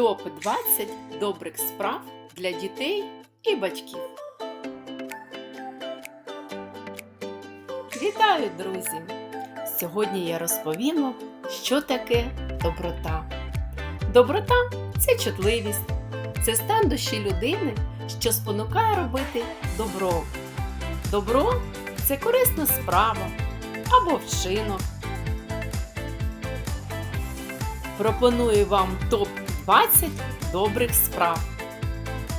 Топ-20 добрих справ для дітей і батьків. Вітаю, друзі! Сьогодні я розповім вам, що таке доброта. Доброта це чутливість, це стан душі людини, що спонукає робити добро. Добро це корисна справа або вчинок. Пропоную вам топ-20 добрих справ.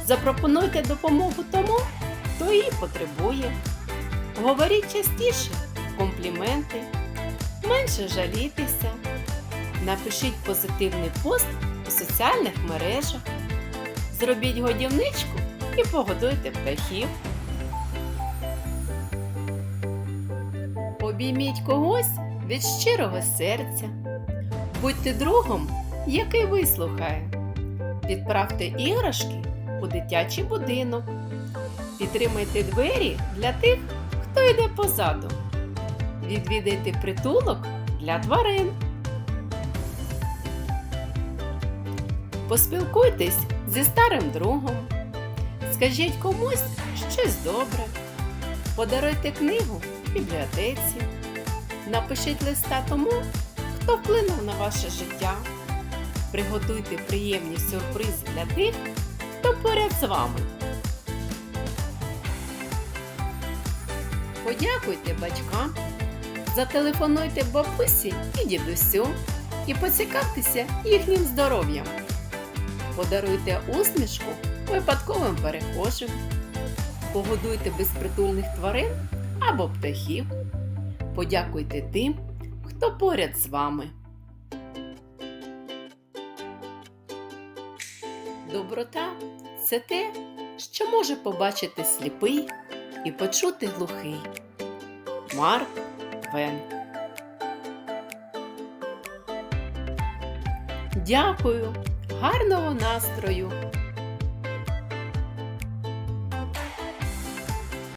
Запропонуйте допомогу тому, хто її потребує. Говоріть частіше компліменти, менше жалітися. Напишіть позитивний пост у соціальних мережах. Зробіть годівничку і погодуйте птахів. Обійміть когось від щирого серця. Будьте другом, який вислухає. Відправте іграшки у дитячий будинок. Підтримайте двері для тих, хто йде позаду. Відвідайте притулок для тварин. Поспілкуйтесь зі старим другом. Скажіть комусь щось добре. Подаруйте книгу в бібліотеці. Напишіть листа тому, хто вплинув на ваше життя. Приготуйте приємні сюрпризи для тих, хто поряд з вами. Подякуйте батькам, зателефонуйте бабусі і дідусю і поцікавтеся їхнім здоров'ям. Подаруйте усмішку випадковим перехожим, погодуйте безпритульних тварин або птахів. Подякуйте тим, хто поряд з вами. Доброта це те, що може побачити сліпий і почути глухий. Марк Вен. Дякую, гарного настрою!